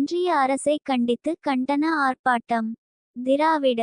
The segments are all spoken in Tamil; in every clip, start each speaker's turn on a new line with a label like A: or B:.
A: ஒன்றிய அரசை கண்டித்து கண்டன ஆர்ப்பாட்டம். திராவிட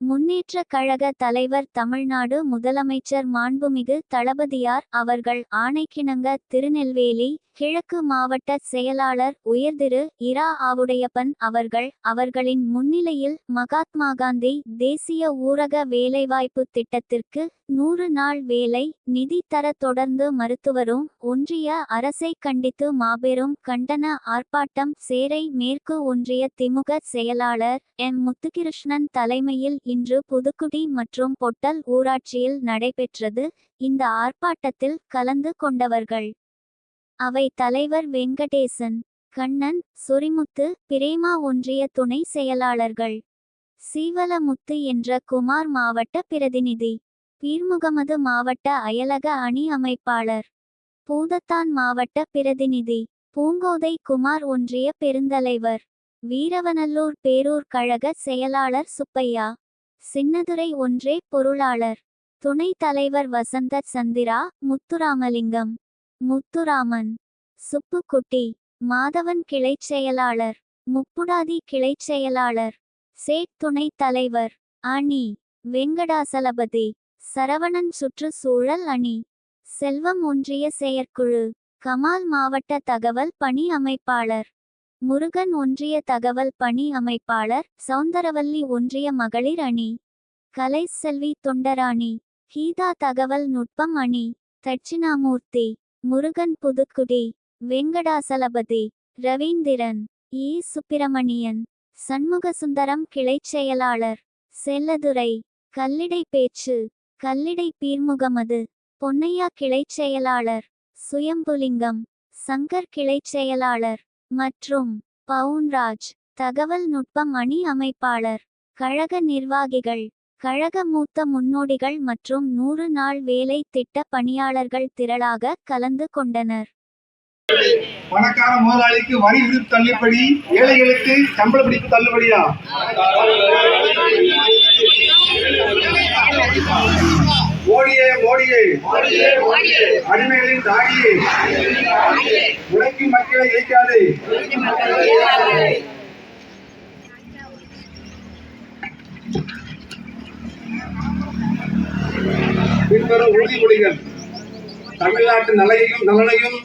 A: முன்னேற்ற கழக தலைவர் தமிழ்நாடு முதலமைச்சர் மாண்புமிகு தளபதியார் அவர்கள் ஆணைக்கிணங்க திருநெல்வேலி கிழக்கு மாவட்ட செயலாளர் உயர்திரு இரா ஆவுடையப்பன் அவர்கள் அவர்களின் முன்னிலையில் மகாத்மா காந்தி தேசிய ஊரக வேலைவாய்ப்பு திட்டத்திற்கு நூறு நாள் வேலை நிதி தர தொடர்ந்து மருத்துவரும் ஒன்றிய அரசை கண்டித்து மாபெரும் கண்டன ஆர்ப்பாட்டம் சேரை மேற்கு ஒன்றிய திமுக செயலாளர் எம் முத்துகிருஷ்ணன் தலைமையில் இன்று புதுக்குடி மற்றும் பொட்டல் ஊராட்சியில் நடைபெற்றது. இந்த ஆர்ப்பாட்டத்தில் கலந்து கொண்டவர்கள் அவை தலைவர் வெங்கடேசன் கண்ணன் சொரிமுத்து பிரேமா ஒன்றிய துணை செயலாளர்கள். சீவலமுத்து என்ற குமார் மாவட்ட பிரதிநிதி. பீர்முகமது மாவட்ட அயலக அணி அமைப்பாளர். பூதத்தான் மாவட்ட பிரதிநிதி. பூங்கோதை குமார் ஒன்றிய பெருந்தலைவர். வீரவநல்லூர் பேரூர் கழக செயலாளர் சுப்பையா. சின்னதுரை ஒன்றே பொருளாளர். துணைத் தலைவர் வசந்த சந்திரா முத்துராமலிங்கம். முத்துராமன். சுப்புக்குட்டி மாதவன் கிளைச் செயலாளர் முப்புடாதி கிளைச் செயலாளர் சேட் துணைத் தலைவர் அணி வெங்கடாசலபதி சரவணன் சுற்றுச்சூழல் அணி செல்வம் ஒன்றிய செயற்குழு கமால் மாவட்ட தகவல் பணி அமைப்பாளர் முருகன் ஒன்றிய தகவல் பணி அமைப்பாளர் சௌந்தரவல்லி ஒன்றிய மகளிர் அணி கலை செல்வி தொண்டராணி கீதா தகவல் நுட்பம் அணி தட்சிணாமூர்த்தி முருகன் புதுக்குடி வெங்கடாசலபதி ரவீந்திரன் ஈ சுப்பிரமணியன் சண்முகசுந்தரம் கிளைச் செயலாளர் செல்லதுரை கல்லிடை பேச்சு கல்லிடை பீர்முகமது பொன்னையா கிளைச் செயலாளர் சுயம்புலிங்கம் சங்கர் கிளைச் செயலாளர் மற்றும் பவுன்ராஜ் தகவல் நுட்பம் அணி அமைப்பாளர் கழக நிர்வாகிகள். கழக மூத்த முன்னோடிகள் மற்றும் நூறு நாள் வேலை திட்ட பணியாளர்கள் திரளாக கலந்து கொண்டனர்.
B: பணக்கார முதலாளிக்கு வரி விதிப்பு தள்ளுபடி ஏழைகளுக்கு சம்பள பிடிப்பு தள்ளுபடியா? மோடியே மோடியே. அடிமைகளின் தாடியே. உழைக்கும் மக்களை இயக்காதே பின்வரும் உறுதிமொழிகள். தமிழ்நாட்டு நலனையும் நலனையும்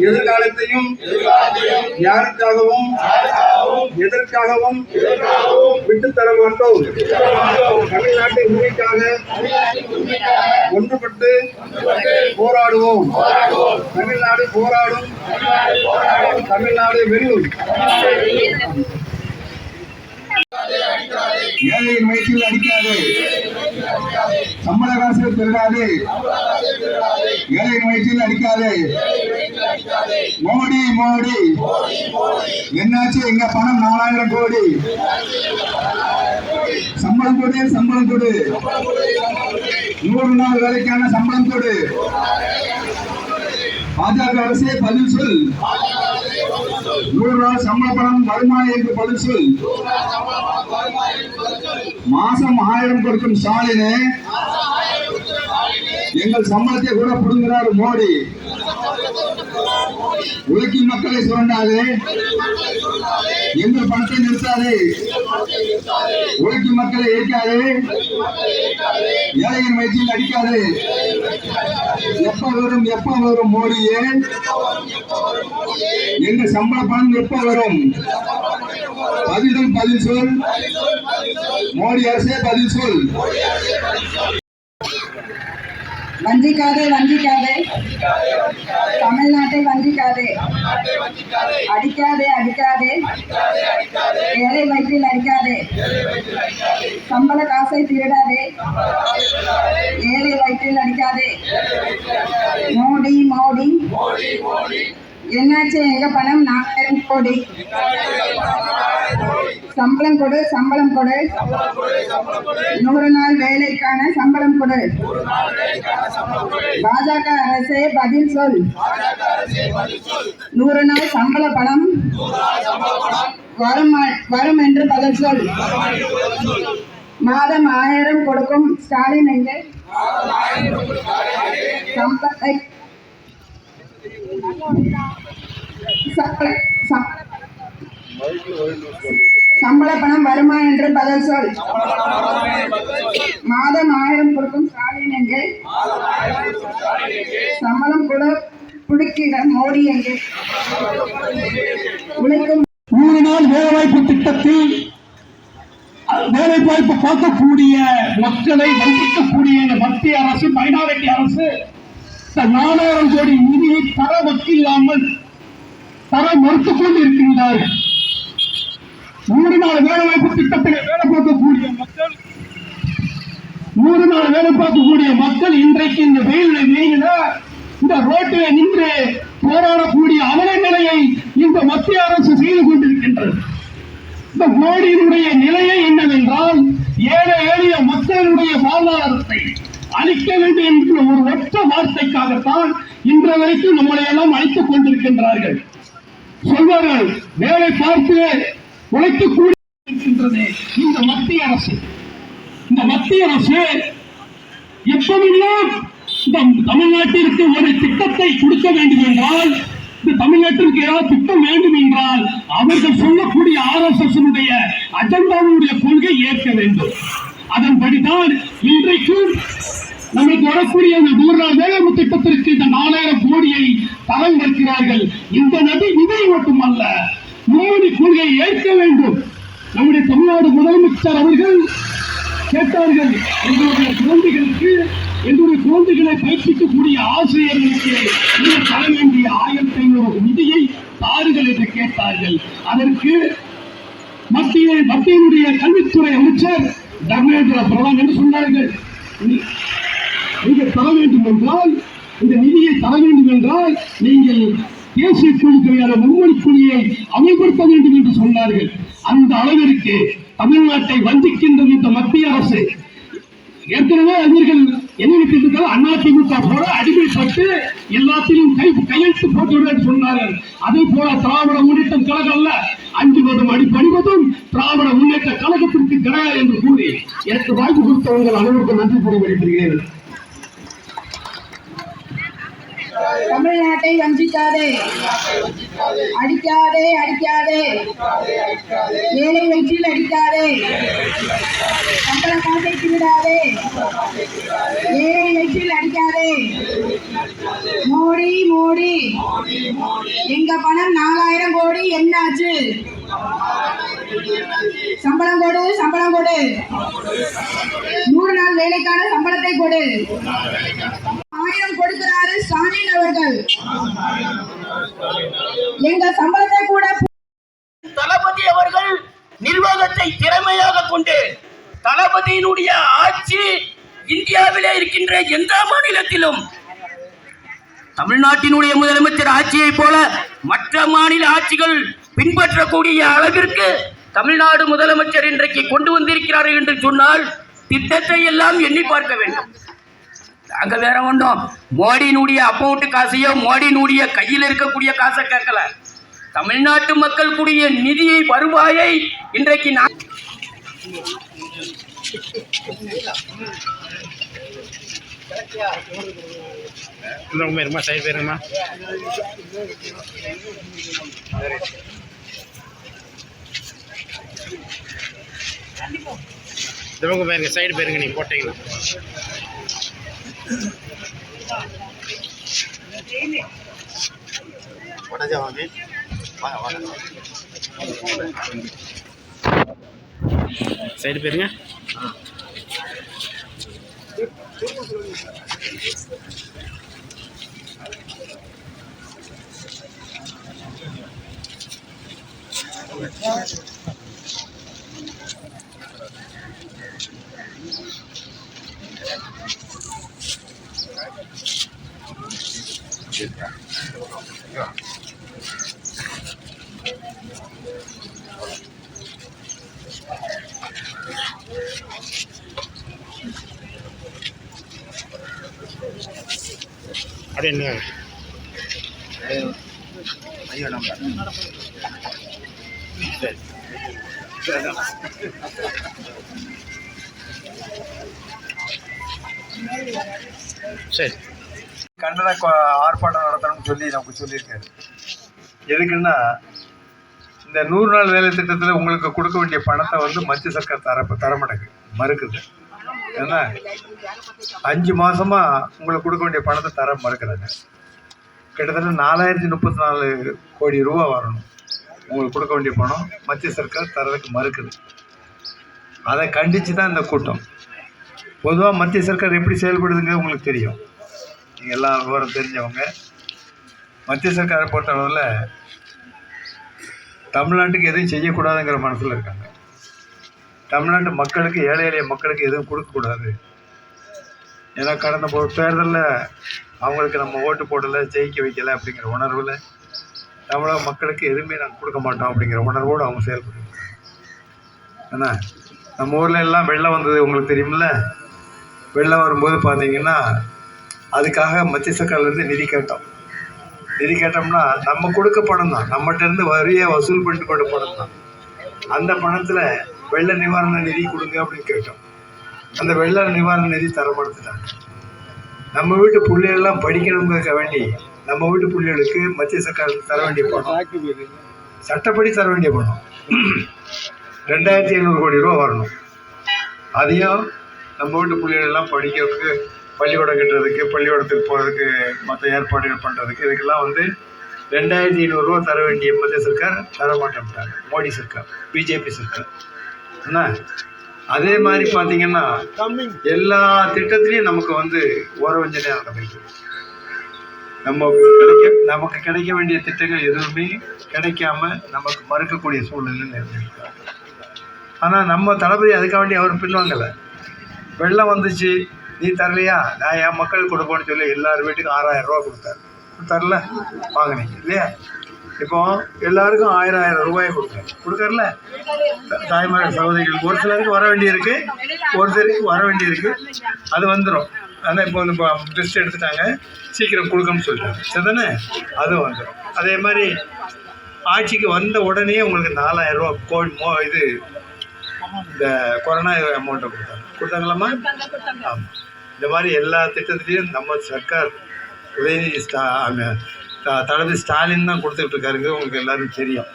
B: எதிர்காலத்தையும் யாருக்காகவும் எதற்காகவும் விட்டுத் தர மாட்டோம் தமிழ்நாட்டின் உரிமைக்காக ஒன்றுபட்டு போராடுவோம். தமிழ்நாடு போராடும். தமிழ்நாடு வெல்லும். ஏழையின் வயிற்றில் அடிக்காது. சம்பள காசு திருடாது. ஏழையின் வயிற்றில் அடிக்காது. மோடி மோடி. என்னாச்சு? எங்க பணம் நாலாயிரம் கோடி. சம்பளம் கொடு சம்பளம் கொடு. நூறு நாள் வேலைக்கான சம்பளம் கொடு. பாஜக அரசே பதில் சொல். நூறு நாள் சம்பள பணம் வருமா என்று பதில் சொல். மாசம் ஆயிரம் கொடுக்கும் ஸ்டாலினே. எங்கள் சம்பளத்தை கூட புடுங்கிறார் மோடி. உழைக்கும் மக்களை சுரண்டாது. எங்கள் பணத்தை நிறுத்தாது. உழைக்கும் மக்களை ஏற்காது. ஏழையின் வயிற்றில் அடிக்காது. எப்ப வரும் எப்ப வரும் மோடியே எங்கள் சம்பள பணம் எப்ப வரும்? பதிலும் பதில் சொல். மோடி அரசே பதில் சொல்.
C: வஞ்சிக்காதே வஞ்சிக்காதே. தமிழ்நாட்டை வஞ்சிக்காதே. அடிக்காதே அடிக்காதே. ஏழை வயிற்றில் அடிக்காதே. சம்பள காசை திருடாதே. ஏழை வயிற்றில் அடிக்காதே. மோடி மோடி. என்னாச்சு? எங்க பணம்? நாலாயிரம் கோடி. சம்பளம் கொடு சம்பளம் கொடு. நூறு நாள் வேலைக்கான சம்பளம் கொடு. பாஜக அரசே பதில் சொல். நூறு நாள் சம்பள பணம். வரும் வரும் என்று பதில் சொல். மாதம் ஆயிரம் கொடுக்கும் ஸ்டாலின் எங்கே? சம்பளத்தை சம்பள சம்- சம்பள பணம் வருமா என்று பதில் சொல். மாதம் ஆயிரம் கொடுக்கும் ஸ்டாலின் எங்கே சம்பளம் கூட புடுக்கிட மோடி எங்கே உழைக்கும்
D: நூறு நாள் வேலைவாய்ப்பு திட்டத்தில் வேலை வாய்ப்பு பார்க்கக்கூடிய மக்களை வஞ்சிக்கக்கூடிய மத்திய அரசு மைனாரிட்டி அரசு நாலாயிரம் கோடி நிதியை தர வக்கில்லாமல் தர மறுத்துக் கொண்டு இருக்கின்றார்கள் நூறு நாள் வேலை வாய்ப்பு திட்டத்தில் வேலை பார்க்கக்கூடிய மக்கள் நூறு நாள் வேலை பார்க்கக்கூடிய மக்கள் இன்றைக்கு இந்த வெயில் வெயில இந்த ரோட்டில் நின்று போராடக்கூடிய அவல நிலையை இந்த மத்திய அரசு செய்து கொண்டிருக்கின்றது. இந்த மோடியினுடைய நிலையை என்னவென்றால் ஏழை எளிய மக்களுடைய வாழ்வாதாரத்தை அளிக்க வேண்டும் என்ற ஒரு ஒற்ற வார்த்தைக்காகத்தான் இன்று வரைக்கும் நம்மளை எல்லாம் அழைத்துக் கொண்டிருக்கின்றார்கள். சொல்வார்கள் வேலை பார்த்து உழைக்கக்கூடிய இருக்கின்றது இந்த மத்திய அரசு. இந்த மத்திய அரசு எப்போதெல்லாம் இந்த தமிழ்நாட்டிற்கு ஒரு திட்டத்தை கொடுக்க வேண்டும் என்றால் இந்த தமிழ்நாட்டிற்கு ஏதாவது திட்டம் வேண்டும் என்றால் அவர்கள் சொல்லக்கூடிய ஆர்எஸ்எஸ் அஜெண்டாவுடைய கொள்கை ஏற்க வேண்டும். அதன்படிதான் இன்றைக்கும் நமக்கு வரக்கூடிய இந்த நூறு நாள் திட்டத்திற்கு இந்த நாலாயிரம் கோடியை தரம் வைக்கிறார்கள் இந்த நதி நிதி மட்டுமல்ல மோடி கொள்கையை ஏற்க வேண்டும். நம்முடைய தமிழ்நாடு முதலமைச்சர் அவர்கள் கேட்டார்கள் எங்களுடைய குழந்தைகளுக்கு எங்களுடைய குழந்தைகளை பயிற்சிக்கக்கூடிய ஆசிரியர்களுக்கு நீங்கள் தர வேண்டிய ஆயிரத்தி ஐநூறு நிதியை தாருங்கள் என்று கேட்டார்கள். அதற்கு மத்திய மத்தியினுடைய கல்வித்துறை அமைச்சர் தர்மேந்திர பிரதான் என்று சொன்னார்கள். நீங்கள் தர வேண்டும் என்றால் இந்த நிதியை தர வேண்டும் என்றால் நீங்கள் தேசிய கொள்கையான மும்மொழி கொள்கையை அமல்படுத்த வேண்டும் என்று சொன்னார்கள். அந்த அளவிற்கு தமிழ்நாட்டை வஞ்சிக்கின்றது இந்த மத்திய அரசு. ஏற்கனவே அறிஞர்கள் என்ன நினைத்திருக்கிறார்கள் அதிமுக போல அடிமைப்பட்டு எல்லாத்தையும் கை கையெழுத்து போட்டு சொன்னார்கள். அதே போல திராவிட முன்னேற்ற கழகம் அல்ல அஞ்சுவதும் அடிப்பணிவதும் திராவிட முன்னேற்ற கழகத்திற்கு கிடையாது என்று கூறி எனக்கு வாய்ப்பு கொடுத்த உங்கள் அனைவருக்கும் நன்றி கூறி வருகிறேன்
C: தமிழ்நாட்டை வஞ்சிக்காதே. அடிக்காதே அடிக்காதே. ஏழை வயிற்றில் அடிக்காதே. சம்பள காசை திருடாதே ஏழை வயிற்றில் அடிக்காதே. மோடி மோடி. எங்க பணம் நாலாயிரம் கோடி என்னாச்சு? சம்பளம் கொடு சம்பளம் கொடு. நூறு நாள் வேலைக்கான சம்பளத்தை கொடு. ஆயிரம் கொடுக்கிறாரு ஸ்டாலின் அவர்கள். எங்க சம்பளத்தை கூட
E: தளபதி அவர்கள் நிர்வாகத்தை திறமையாக கொண்டு தளபதியினுடைய ஆட்சி இந்தியாவிலே இருக்கின்ற எந்த மாநிலத்திலும் தமிழ்நாட்டினுடைய முதலமைச்சர் ஆட்சியைப் போல மற்ற மாநில ஆட்சிகள் பின்பற்றக்கூடிய அளவிற்கு தமிழ்நாடு முதலமைச்சர் இன்றைக்கு கொண்டு வந்திருக்கிறார்கள் என்று சொன்னால் திட்டத்தை எல்லாம் எண்ணி பார்க்க வேண்டும். அங்க வேற ஒன்றும் மோடியினுடைய அக்கௌண்ட் காசையோ மோடியினுடைய கையில் இருக்கக்கூடிய காசை கேட்கல. தமிழ்நாட்டு மக்கள் கூடிய நிதியை வருவாயை இன்றைக்கு நான்
F: இந்த சைடு போயிருங்கம்மா இந்த பக்கம் போயிருங்க சைடு போயிருங்க நீ போட்டீங்களா சைடு போயிருங்க அப்படியே என்ன? சரி. சரி.
G: கண்டன ஆர்ப்பாட்டம் நடத்தணும்னு சொல்லி நமக்கு சொல்லியிருக்காரு. எதுக்குன்னா இந்த நூறு நாள் வேலை திட்டத்தில் உங்களுக்கு கொடுக்க வேண்டிய பணத்தை வந்து மத்திய சர்க்கார் தர தர மாட்டேங்குது மறுக்குது. ஏன்னா அஞ்சு மாதமாக உங்களுக்கு கொடுக்க வேண்டிய பணத்தை தர மறுக்கிறாங்க கிட்டத்தட்ட நாலாயிரத்தி முப்பத்தி நாலு கோடி ரூபா வரணும். உங்களுக்கு கொடுக்க வேண்டிய பணம் மத்திய சர்க்கார் தரதுக்கு மறுக்குது. அதை கண்டித்து தான் இந்த கூட்டம். பொதுவாக மத்திய சர்க்கார் எப்படி செயல்படுதுங்க உங்களுக்கு தெரியும். எல்லா விவரம் தெரிஞ்சவங்க. மத்திய சர்க்காரை பொறுத்த அளவில் தமிழ்நாட்டுக்கு எதுவும் செய்யக்கூடாதுங்கிற மனசில் இருக்காங்க. தமிழ்நாட்டு மக்களுக்கு ஏழை எளிய மக்களுக்கு எதுவும் கொடுக்கக்கூடாது. ஏன்னா கடந்த ஒரு தேர்தலில் அவங்களுக்கு நம்ம ஓட்டு போடலை ஜெயிக்க வைக்கலை அப்படிங்கிற உணர்வில் தமிழக மக்களுக்கு எதுவுமே நாங்கள் கொடுக்க மாட்டோம் அப்படிங்கிற உணர்வோடு அவங்க செயல்படுறாங்க. என்ன நம்ம ஊரில் எல்லாம் வெள்ளம் வந்தது உங்களுக்கு தெரியுமில்ல வெள்ளம் வரும்போது பார்த்தீங்கன்னா அதுக்காக மத்திய சர்க்கார்லேருந்து நிதி கேட்டோம். நிதி கேட்டோம்னா நம்ம கொடுக்க பணம் தான். நம்மகிட்டேருந்து வரியை வசூல் பண்ணிட்டு கொண்ட பணம் தான். அந்த பணத்தில் வெள்ள நிவாரண நிதி கொடுங்க அப்படின்னு கேட்டோம். அந்த வெள்ள நிவாரண நிதி தரப்படுத்திட்டாங்க. நம்ம வீட்டு பிள்ளைகள்லாம் படிக்கணுங்கிறதுக்க வேண்டி நம்ம வீட்டு பிள்ளைகளுக்கு மத்திய சர்க்கார் தர வேண்டிய பணம். சட்டப்படி தர வேண்டிய பணம். ரெண்டாயிரத்தி ஐநூறு கோடி ரூபா வரணும். அதையும் நம்ம வீட்டு பிள்ளைகள் எல்லாம் படிக்கிறதுக்கு பள்ளிக்கூடம் கட்டுறதுக்கு பள்ளிக்கூடத்துக்கு போகிறதுக்கு மற்ற ஏற்பாடுகள் பண்ணுறதுக்கு இதுக்கெல்லாம் வந்து ரெண்டாயிரத்தி ஐநூறுரூவா தர வேண்டிய மத்திய சர்க்கார் தர மாட்டேன்ட்டாங்க. மோடி சர்க்கார் பிஜேபி சர்க்கார். என்ன? அதே மாதிரி பார்த்தீங்கன்னா எல்லா திட்டத்திலையும் நமக்கு வந்து ஓரவஞ்சனை நடந்துருக்கு நம்ம கிடைக்க நமக்கு கிடைக்க வேண்டிய திட்டங்கள் எதுவுமே கிடைக்காம நமக்கு மறுக்கக்கூடிய சூழ்நிலை இருந்திருக்காங்க. ஆனால் நம்ம தளபதி அதுக்காக வேண்டி அவர் பின்வாங்கலை. வெள்ளம் வந்துச்சு நீ தரலையா? நான் என் மக்களுக்கு கொடுப்போன்னு சொல்லி எல்லார் வீட்டுக்கும் ஆறாயிரம் ரூபா கொடுத்தாரு. தரல வாங்கினீங்க இல்லையா? இப்போ எல்லாருக்கும் ஆயிரம் ஆயிரம் ரூபாய் கொடுக்குறேன் கொடுக்கறல த- தாய்மார் சகோதரிகளுக்கு ஒரு சிலருக்கு வர வேண்டியிருக்கு. ஒரு சிலருக்கு வர வேண்டியிருக்கு. அது வந்துடும் ஆனால் இப்போ வந்து லிஸ்ட் எடுத்துட்டாங்க. சீக்கிரம் கொடுக்கணும்னு சொல்லிட்டாங்க. சரிதானே? அதுவும் வந்துடும் அதே மாதிரி ஆட்சிக்கு வந்த உடனே உங்களுக்கு நாலாயிரம் ரூபா கோல் மோ இது இந்த கொரோனா அமௌண்ட்டை கொடுத்தாங்க. கொடுத்தாங்களாம்மா? ஆமாம் இந்த மாதிரி எல்லா திட்டத்துலேயும் நம்ம சர்க்கார் உதயநிதி ஸ்டா த- தளபதி ஸ்டாலின் தான் கொடுத்துக்கிட்டு இருக்காருங்க உங்களுக்கு எல்லாருக்கும் தெரியும்.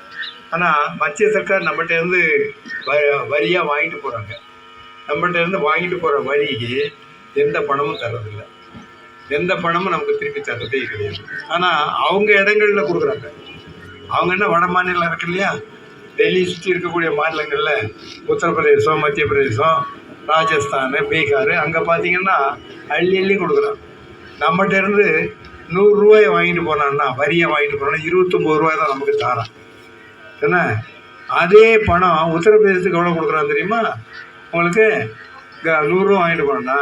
G: ஆனால் மத்திய சர்க்கார் நம்மகிட்டேருந்து வ வரியாக வாங்கிட்டு போகிறாங்க நம்மகிட்டேருந்து வாங்கிட்டு போகிற வரிக்கு எந்த பணமும் தர்றதில்லை. எந்த பணமும் நமக்கு திருப்பி தர்றதே கிடையாது. ஆனால் அவங்க இடங்களில் கொடுக்குறாங்க. அவங்க என்ன வட மாநிலம் இருக்கு இல்லையா? டெல்லி சுற்றி இருக்கக்கூடிய மாநிலங்களில் உத்தரப்பிரதேசம் மத்திய பிரதேசம் ராஜஸ்தான் பீகார் அங்கே பார்த்தீங்கன்னா அள்ளி அள்ளி கொடுக்குறான். நம்மகிட்ட இருந்து நூறுரூவாயை வாங்கிட்டு போனான்னா வரியை வாங்கிட்டு போனோன்னா இருபத்தொம்பது ரூபாய் தான் நமக்கு தாரான். என்ன? அதே பணம் உத்தரப்பிரதேசத்துக்கு எவ்வளோ கொடுக்குறான் தெரியுமா? உங்களுக்கு இங்கே நூறுரூவா வாங்கிட்டு போனோன்னா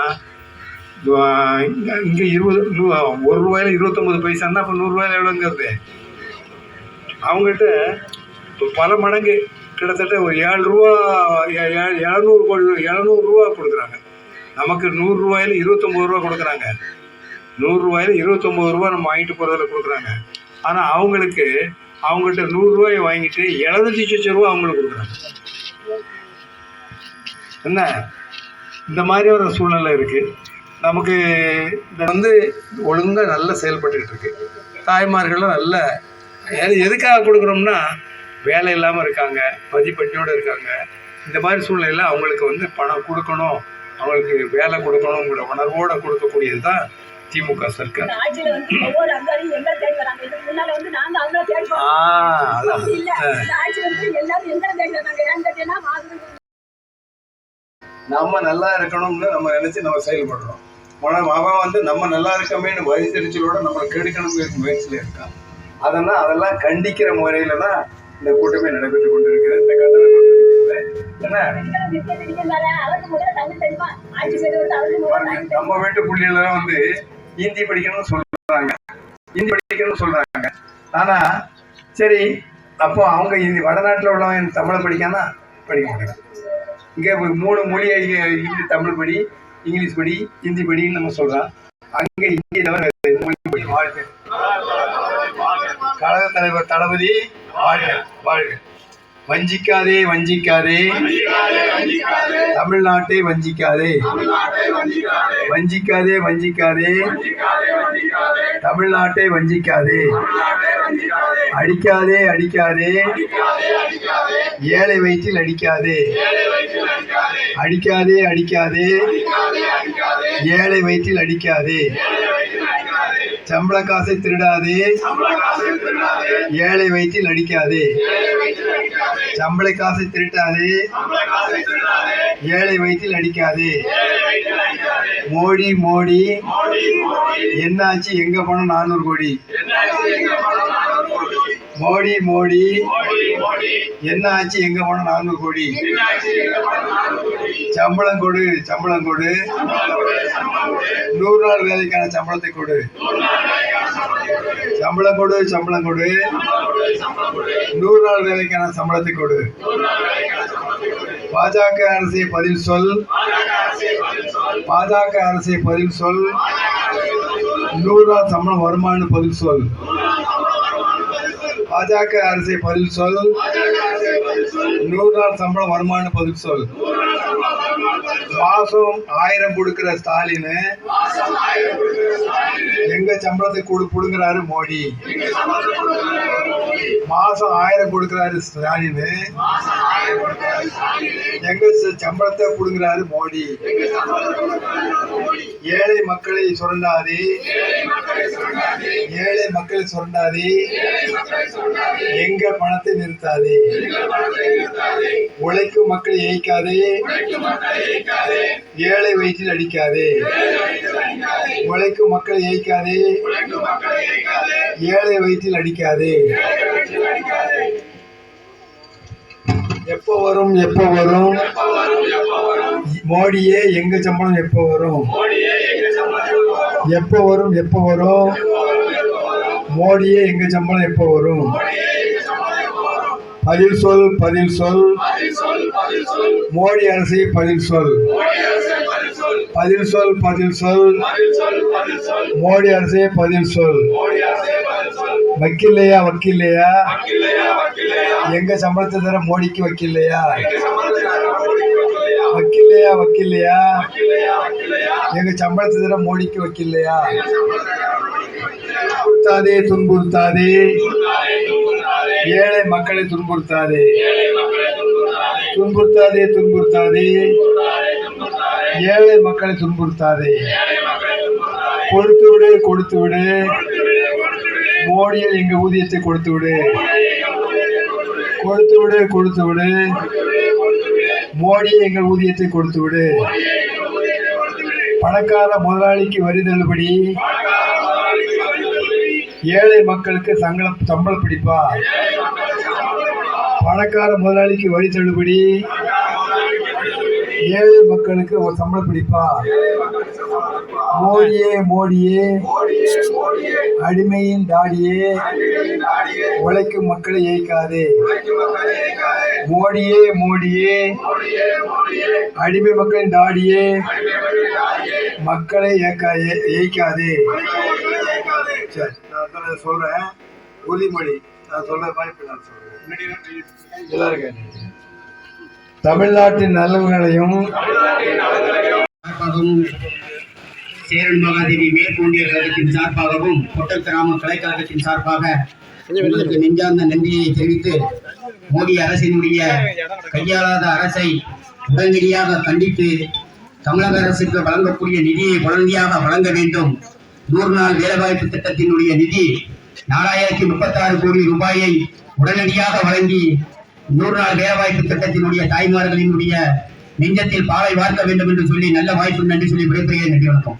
G: இங்கே இருபது நூ- ஒரு ரூபாயில இருபத்தொம்பது பைசான்னா அப்போ நூறுரூவாயில் எவ்வளோங்கிறது அவங்ககிட்ட பல மடங்கு கிட்டத்தட்ட ஒரு ஏழு ரூபா ஏ- ஏ- எழுநூறு கோடி எழுநூறுரூவா கொடுக்குறாங்க. நமக்கு நூறுரூவாயில் இருபத்தொம்போது ரூபா கொடுக்குறாங்க. நூறுரூவாயில் இருபத்தொம்போது ரூபா நம்ம வாங்கிட்டு போகிறதுல கொடுக்குறாங்க. ஆனால் அவங்களுக்கு அவங்ககிட்ட நூறுரூவாயை வாங்கிட்டு எழுநூத்தி லட்சம் ரூபா அவங்களுக்கு கொடுக்குறாங்க. என்ன? இந்த மாதிரி ஒரு சூழ்நிலை இருக்குது நமக்கு இது வந்து ஒழுங்காக நல்லா செயல்பட்டுக்கிட்டு இருக்கு. தாய்மார்களும் நல்ல எது எதுக்காக கொடுக்குறோம்னா வேலை இல்லாமல் இருக்காங்க மதிப்பட்டியோடு இருக்காங்க. இந்த மாதிரி சூழ்நிலையில் அவங்களுக்கு வந்து பணம் கொடுக்கணும் அவங்களுக்கு வேலை கொடுக்கணுங்கிற உணர்வோடு கொடுக்கக்கூடியது தான் திமுக சர்க்கார். நம்ம நல்லா இருக்கணும்னு நம்ம நினைச்சு நம்ம செயல்படுறோம். ஆனால் அவன் வந்து நம்ம நல்லா இருக்கமேன்னு வயசரிச்சலோட நம்மளை கெடுக்கணுங்கிற முயற்சியில் இருக்கான். அதெல்லாம் அதெல்லாம் கண்டிக்கிற முறையில தான் இந்த கூட்டமே நடைபெற்று கொண்டிருக்கிறது. இந்த கண்டன என்ன? நம்ம வீட்டு பிள்ளைகளெல்லாம் வந்து ஹிந்தி படிக்கணும்னு சொல்றாங்க. ஹிந்தி படிக்கணும்னு சொல்றாங்க. ஆனா சரி அப்போ அவங்க ஹிந்தி வடநாட்டில் உள்ளவன் தமிழை படிக்கானா படிக்க மாட்டாங்க. இங்கே மூணு மொழியை ஹிந்தி தமிழ் படி இங்கிலீஷ் படி ஹிந்தி படின்னு நம்ம சொல்றோம். அங்கே ஹிந்தி தவிர மொழி படி வாழ்க்கை கழக தலைவர் தளபதி வாழ்க வாழ்க. வஞ்சிக்காதே வஞ்சிக்காதே. தமிழ்நாட்டை வஞ்சிக்காதே. வஞ்சிக்காதே. வஞ்சிக்காதே தமிழ்நாட்டை வஞ்சிக்காதே. அடிக்காதே அடிக்காதே. ஏழை வயிற்றில் அடிக்காதே. அடிக்காதே அடிக்காதே. ஏழை வயிற்றில் அடிக்காதே. சம்பள காசை திருடாதே. ஏழை வயிற்றில் அடிக்காதே. சம்பள காசை திருட்டாதே. ஏழை வயிற்றில் அடிக்காதே. மோடி மோடி. என்னாச்சு எங்க பணம் நானூறு கோடி. மோடி மோடி. என்ன ஆச்சு எங்க பணம் நானூறு கோடி? சம்பளம் கொடு சம்பளம் கொடு. நூறு நாள் வேலைக்கான சம்பளத்தை கொடு. சம்பளம் கொடு சம்பளம் கொடு. நூறு நாள் வேலைக்கான சம்பளத்தை கொடு. பாஜக அரசை பதில் சொல். பாஜக அரசை பதில் சொல். நூறு நாள் சம்பளம் வருமானு பதில் சொல். பாஜக அரசை பதில் சொல். நூறு நாள் சம்பளம் வருமான பதில் சொல். மாசம் ஆயிரம் கொடுக்கிற ஸ்டாலின் எங்க சம்பளத்தை கொடு புடுங்குறாரு மோடி. மாசம் ஆயிரம் கொடுக்கிறாரு ஸ்டாலின் எங்க சம்பளத்தை புடுங்குறாரு மோடி. ஏழை மக்களை சுரண்டாதே. ஏழை மக்களை சுரண்டாதே. எங்க பணத்தை நிறுத்தாதே? உழைக்கும் மக்களை ஏய்க்காதே. ஏழை வயிற்றில் அடிக்காதே. உழைக்கும் மக்களை ஏய்க்காதே. ஏழை வயிற்றில் அடிக்காதே. எப்போ வரும் எப்போ வரும்? மோடியே எங்க சம்பளம் எப்போ வரும்? எப்போ வரும் எப்போ வரும்? மோடியே எங்க சம்பளம் எப்போ வரும்? பதில் சொல் பதில் சொல். மோடி அரசை பதில் சொல். பதில் சொல் பதில் சொல். மோடி அரசே பதில் சொல். வக்கில்லையா வக்கில்லையா? எங்க சம்பளத்தை தர மோடிக்கு வக்கில்லையா? வக்கில்லையா வக்கில்லையா? எங்க சம்பளத்தை தர மோடிக்கு வக்கில்லையா? துன்புறுத்தாதே துன்புறுத்தாதே. ஏழை மக்களை துன்புறுத்தாதே. துன்புறுத்தாதே. துன்புறுத்தாதே ஏழை மக்களை துன்புறுத்தாதே. கொடுத்து விடு கொடுத்து விடு. மோடியில் எங்க ஊதியத்தை கொடுத்து விடு. கொடுத்து விடு. கொடுத்து விடு மோடி எங்கள் ஊதியத்தை கொடுத்து விடு. பணக்கார முதலாளிக்கு வரி தள்ளுபடி. ஏழை மக்களுக்கு சங்கள சம்பளம் பிடிப்பா? பணக்கார முதலாளிக்கு வழி தள்ளுபடி? ஏழை மக்களுக்கு ஒரு சம்பளம் பிடிப்பா? மோடியே மோடியே. அடிமையின் தாடியே. உழைக்கும் மக்களை ஏய்க்காதே. மோடியே மோடியே. அடிமை மக்களின் தாடியே. மக்களை ஏய்க்காதே. சரி நான் சொல்றேன். உறுதிமொழி நான் சொல்ற மாதிரி இப்ப நான் சொல்றேன். எல்லாரும் கேட்டுங்க. தமிழ்நாட்டின் நலன்களையும்
H: சார்பாகவும் சேரன் மகாதேவி மேற்கொண்டிய கழகத்தின் சார்பாகவும் பொட்டல் கிராம கலைக்கழகத்தின் சார்பாக உங்களுக்கு நெஞ்சார்ந்த நன்றியை தெரிவித்து மோடி அரசினுடைய கையாளாத அரசை உடனடியாக கண்டித்து தமிழக அரசுக்கு வழங்கக்கூடிய நிதியை உடனடியாக வழங்க வேண்டும். நூறு நாள் வேலைவாய்ப்பு திட்டத்தினுடைய நிதி நாலாயிரத்தி முப்பத்தாறு கோடி ரூபாயை உடனடியாக வழங்கி நூறு நாள் வேலைவாய்ப்பு திட்டத்தினுடைய தாய்மார்களினுடைய நெஞ்சத்தில் பாலை வார்க்க வேண்டும் என்று சொல்லி நல்ல வாய்ப்பு நன்றி சொல்லி விடைபெறுகிறேன். நன்றி வணக்கம்.